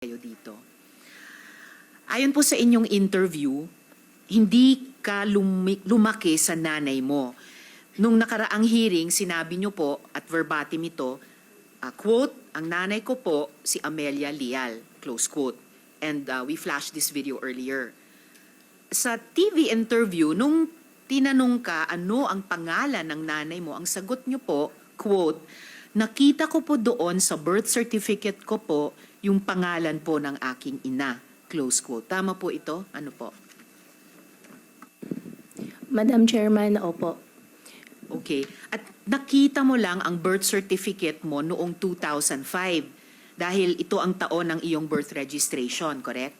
kayo dito. Ayon po sa inyong interview, hindi ka lumaki sa nanay mo. Nung nakaraang hearing, sinabi niyo po, at verbatim ito, ah, quote, ang nanay ko po si Amelia Lial, close quote. And ah, we flashed this video earlier. Sa TV interview, nung tinanong ka ano ang pangalan ng nanay mo, ang sagot niyo po, quote, nakita ko po doon sa birth certificate ko po yung pangalan po ng aking ina, close quote. Tama po ito? Ano po? Madam Chairman, opo. Okay. At nakita mo lang ang birth certificate mo noong 2005 dahil ito ang taon ng iyong birth registration, correct?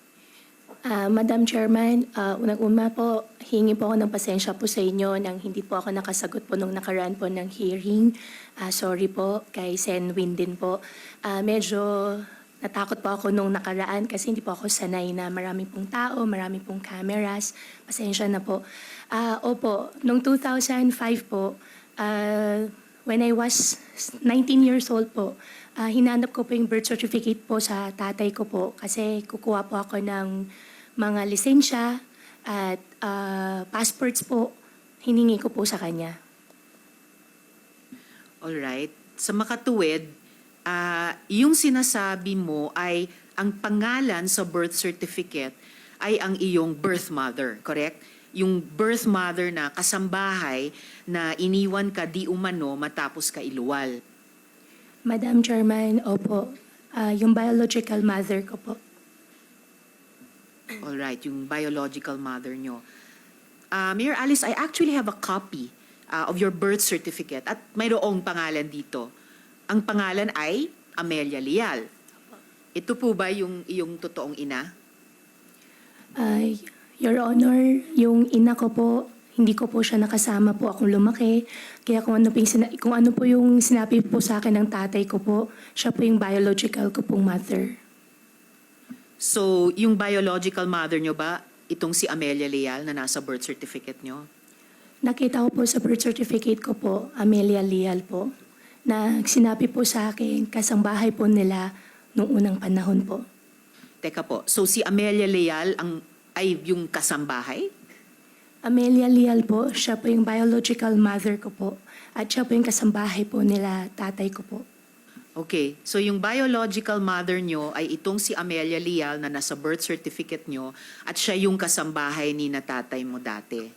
Ah, Madam Chairman, uh, unang-una po, hingi po ako ng pasensya po sa inyo nang hindi po ako nakasagot po nung nakaraan po ng hearing. Ah, sorry po kay Sen Win din po. Ah, medyo natakot po ako nung nakaraan kasi hindi po ako sanay na marami pong tao, marami pong cameras. Pasensya na po. Ah, opo, nung 2005 po, ah, when I was 19 years old po, ah, hinanap ko po yung birth certificate po sa tatay ko po kasi kukuha po ako ng mga lisensya at ah, passports po, hiningi ko po sa kanya. Alright. Sa makatuwid, ah, yung sinasabi mo ay ang pangalan sa birth certificate ay ang iyong birth mother, correct? Yung birth mother na kasambahay na iniwan ka di umano matapos ka iluwal. Madam Chairman, opo, ah, yung biological mother ko po. Alright, yung biological mother nyo. Ah, Mayor Alice, I actually have a copy ah, of your birth certificate at mayroong pangalan dito. Ang pangalan ay Amelia Lial. Ito po ba yung iyong totoong ina? Ay, Your Honor, yung ina ko po, hindi ko po siya nakasama po akong lumaki. Kaya kung ano po yung, sina- kung ano po yung sinabi po sa akin ng tatay ko po, siya po yung biological ko pong mother. So, yung biological mother nyo ba, itong si Amelia Leal na nasa birth certificate nyo? Nakita ko po sa birth certificate ko po, Amelia Lial po, na sinabi po sa akin, kasangbahay po nila nung unang panahon po. Teka po, so si Amelia Leal ang, ay yung kasambahay? Amelia Lial po, siya po yung biological mother ko po, at siya po yung kasambahay po nila tatay ko po. Okay, so yung biological mother nyo ay itong si Amelia Leal na nasa birth certificate nyo at siya yung kasambahay ni na tatay mo dati.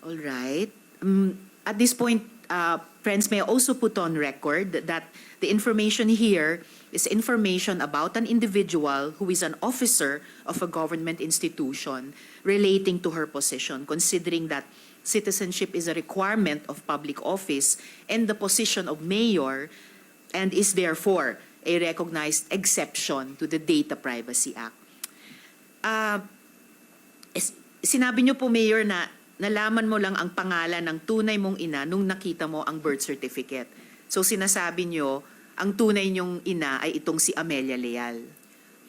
Alright. Um, at this point, uh, friends, may I also put on record that the information here is information about an individual who is an officer of a government institution relating to her position, considering that citizenship is a requirement of public office and the position of mayor and is therefore a recognized exception to the Data Privacy Act. Ah, is- sinabi niyo po, Mayor, na nalaman mo lang ang pangalan ng tunay mong ina nung nakita mo ang birth certificate. So sinasabi niyo, ang tunay niyong ina ay itong si Amelia Leal.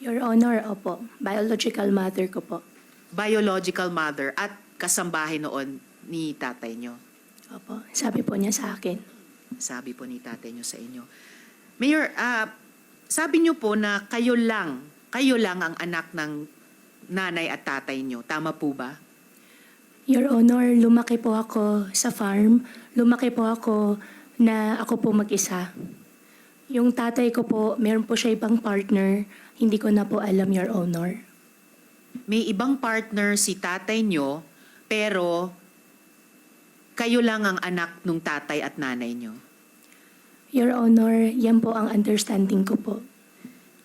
Your Honor, opo, biological mother ko po. Biological mother at kasambahay noon ni tatay niyo. Opo, sabi po niya sa akin. Sabi po ni tatay niyo sa inyo. Mayor, ah, sabi niyo po na kayo lang, kayo lang ang anak ng nanay at tatay niyo. Tama po ba? Your Honor, lumaki po ako sa farm. Lumaki po ako na ako po mag-isa. Yung tatay ko po, meron po siya ibang partner. Hindi ko na po alam, Your Honor. May ibang partner si tatay niyo, pero kayo lang ang anak ng tatay at nanay niyo. Your Honor, yan po ang understanding ko po.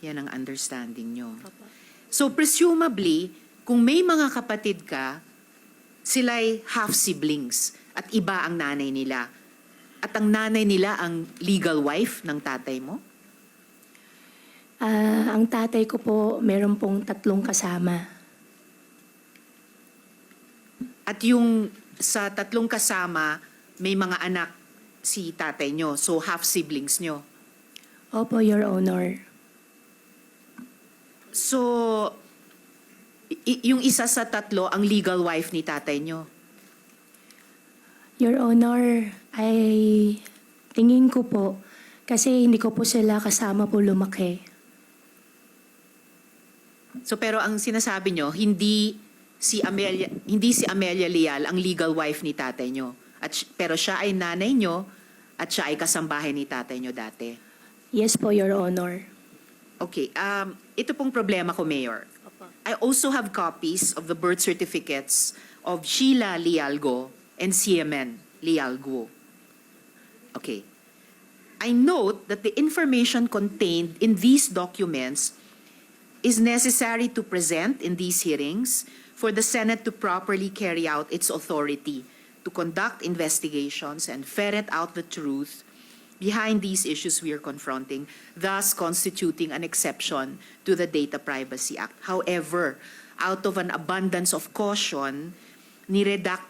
Yan ang understanding niyo. So presumably, kung may mga kapatid ka, sila'y half-siblings at iba ang nanay nila. At ang nanay nila ang legal wife ng tatay mo? Ah, ang tatay ko po, meron pong tatlong kasama. At yung sa tatlong kasama, may mga anak si tatay nyo. So half-siblings nyo. Opo, Your Honor. So, yung isa sa tatlo, ang legal wife ni tatay nyo. Your Honor, ay tingin ko po, kasi hindi ko po sila kasama po lumaki. So pero ang sinasabi nyo, hindi si Amelia, hindi si Amelia Leal ang legal wife ni tatay nyo. At, pero siya ay nanay nyo at siya ay kasambahay ni tatay nyo dati. Yes po, Your Honor. Okay, um, ito pong problema ko, Mayor. I also have copies of the birth certificates of Sheila Lialgo and CMN Lialgo. Okay. I note that the information contained in these documents is necessary to present in these hearings for the Senate to properly carry out its authority to conduct investigations and ferret out the truth behind these issues we are confronting, thus constituting an exception to the Data Privacy Act. However, out of an abundance of caution, niredact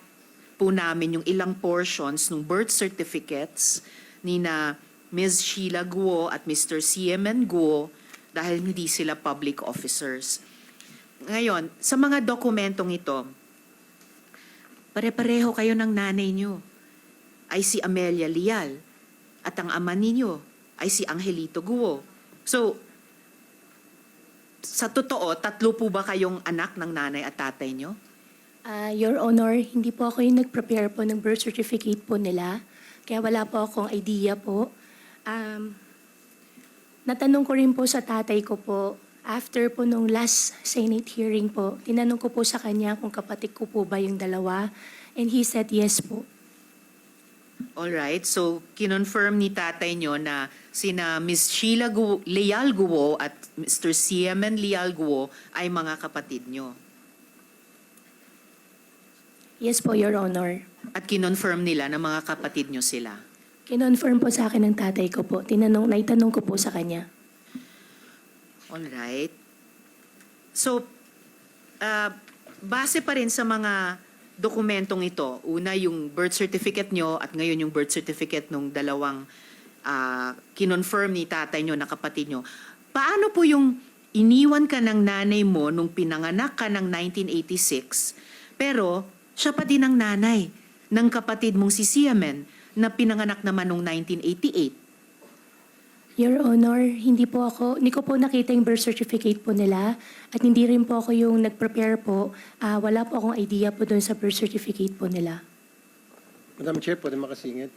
po namin yung ilang portions ng birth certificates ni na Ms. Sheila Guo at Mr. CMN Guo dahil hindi sila public officers. Ngayon, sa mga dokumentong ito, pare-pareho kayo ng nanay nyo ay si Amelia Lial at ang ama ninyo ay si Angelito Guo. So, sa totoo, tatlo po ba kayong anak ng nanay at tatay nyo? Ah, Your Honor, hindi po ako yung nag-prepare po ng birth certificate po nila. Kaya wala po akong idea po. Um, natanong ko rin po sa tatay ko po, after po nung last Senate hearing po, tinanong ko po sa kanya kung kapatid ko po ba yung dalawa. And he said yes po. Alright, so kinonfirm ni tatay nyo na sina Ms. Sheila Guo, Leal Guo at Mr. CMN Leal Guo ay mga kapatid nyo. Yes po, Your Honor. At kinonfirm nila na mga kapatid nyo sila. Kinonfirm po sa akin ng tatay ko po. Tinanong, naitanong ko po sa kanya. Alright. So, uh, base pa rin sa mga dokumentong ito, una yung birth certificate nyo at ngayon yung birth certificate nung dalawang uh, kinonfirm ni tatay nyo na kapatid nyo, paano po yung iniwan ka ng nanay mo nung pinanganak ka ng 1986, pero siya pa din ang nanay ng kapatid mong si Siamen na pinanganak naman nung 1988? Your Honor, hindi po ako, hindi ko po nakita yung birth certificate po nila at hindi rin po ako yung nag-prepare po. Ah, wala po akong idea po doon sa birth certificate po nila. Madam Chair, pwede makasingit?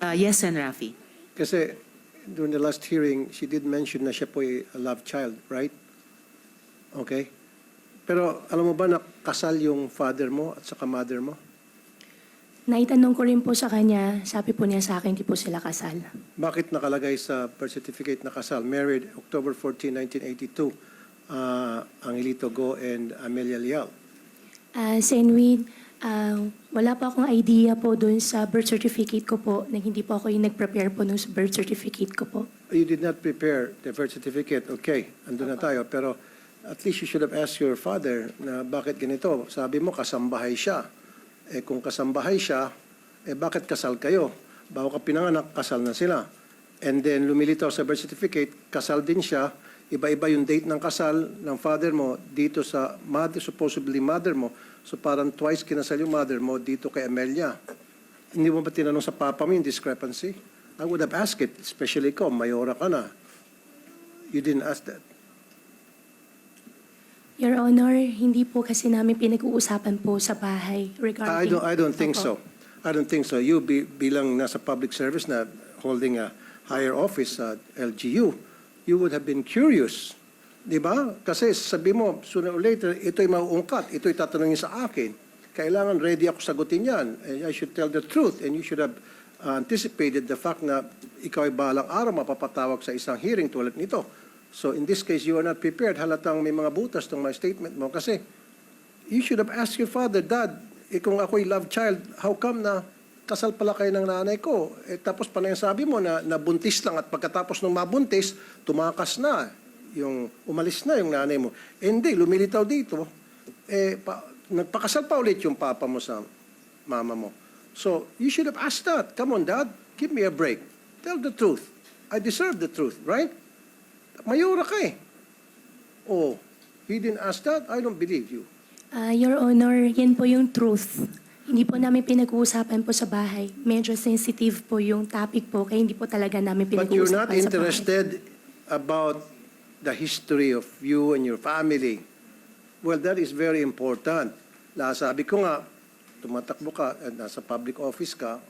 Uh, yes, Sen. Rafi. Kasi during the last hearing, she did mention na siya po ay a love child, right? Okay? Pero alam mo ba na kasal yung father mo at saka mother mo? Naitanong ko rin po sa kanya, sabi po niya sa akin, hindi po sila kasal. Bakit nakalagay sa birth certificate na kasal? Married October 14, 1982, uh, Angelito Go and Amelia Lial. Ah, Senwin, ah, wala po akong idea po doon sa birth certificate ko po na hindi po ako yung nag-prepare po ng birth certificate ko po. You did not prepare the birth certificate. Okay, andun na tayo. Pero at least you should have asked your father na bakit ganito. Sabi mo, kasambahay siya. Eh kung kasambahay siya, eh bakit kasal kayo? Bago ka pinanganak, kasal na sila. And then lumilitaw sa birth certificate, kasal din siya. Iba-iba yung date ng kasal ng father mo dito sa mother, supposedly mother mo. So parang twice kinasal yung mother mo dito kay Amelia. Hindi mo ba tinanong sa papa mo yung discrepancy? I would have asked it, especially ko, mayora ka na. You didn't ask that. Your Honor, hindi po kasi namin pinag-uusapan po sa bahay regarding... I don't, I don't think so. I don't think so. You be, bilang nasa public service na holding a higher office at LGU, you would have been curious. Di ba? Kasi sabi mo, sooner or later, ito'y mauungkat, ito'y tatanungin sa akin. Kailangan ready ako sagutin yan. And I should tell the truth and you should have anticipated the fact na ikaw ay balang araw mapapatawag sa isang hearing tulad nito. So in this case, you are not prepared. Halatang may mga butas tong mga statement mo kasi you should have asked your father, Dad, eh kung ako'y love child, how come na kasal pala kayo ng nanay ko? Eh, tapos pa yung sabi mo na nabuntis lang at pagkatapos ng mabuntis, tumakas na. Yung umalis na yung nanay mo. Eh, hindi, lumilitaw dito. Eh, pa, nagpakasal pa ulit yung papa mo sa mama mo. So, you should have asked that. Come on, Dad, give me a break. Tell the truth. I deserve the truth, right? Mayura ka eh. Oh, he didn't ask that? I don't believe you. Ah, Your Honor, yan po yung truth. Hindi po namin pinag-uusapan po sa bahay. Medyo sensitive po yung topic po, kaya hindi po talaga namin But you're pinag-uusapan not bahay. interested about the history of you and your family. Well, that is very important. La, sabi ko nga, tumatakbo ka, at nasa public office ka,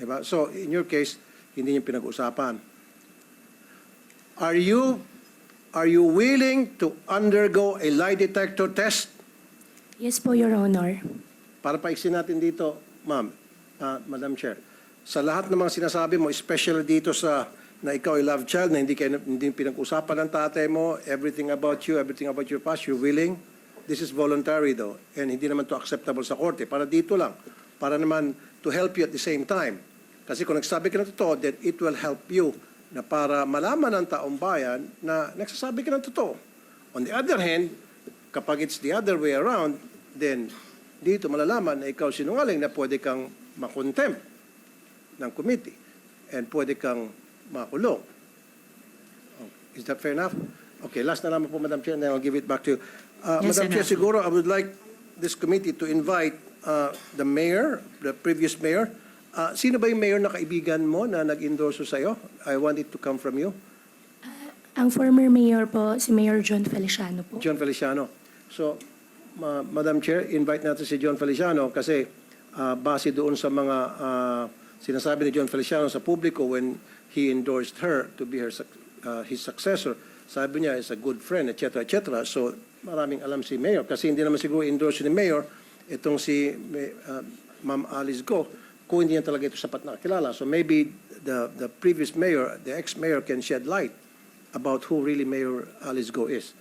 di ba? So, in your case, hindi niyo pinag-usapan. Are you, are you willing to undergo a lie detector test? Yes po, Your Honor. Para paiksin natin dito, ma'am, ah, Madam Chair, sa lahat ng mga sinasabi mo, especially dito sa na ikaw ay love child, na hindi, kayo, hindi pinag-usapan ng tatay mo, everything about you, everything about your past, you're willing. This is voluntary though, and hindi naman to acceptable sa korte. Para dito lang, para naman to help you at the same time. Kasi kung nagsabi ka ng totoo, then it will help you na para malaman ng taong bayan na nagsasabi ka ng totoo. On the other hand, kapag it's the other way around, then dito malalaman na ikaw sinungaling na pwede kang makontempt ng committee and pwede kang makulong. Oh, Is that fair enough? Okay, last na naman po, Madam Chair, and then I'll give it back to you. Uh, Yes, Madam Chair, Senator. siguro I would like this committee to invite uh, the mayor, the previous mayor. Uh, Sino ba yung mayor na kaibigan mo na nag-endorso sa'yo? I want it to come from you. Ang former mayor po, si Mayor John Feliciano po. John Feliciano. So, ma- Madam Chair, invite natin si John Feliciano kasi ah, base doon sa mga ah, sinasabi ni John Feliciano sa publiko when he endorsed her to be her suc- ah, his successor, sabi niya is a good friend, etc., etc. So, maraming alam si Mayor kasi hindi naman siguro endorse ni Mayor itong si ah, Ma'am Alice Go kung hindi niya talaga ito sapat na kilala. So maybe the the previous mayor, the ex-mayor can shed light about who really Mayor Alice Go is.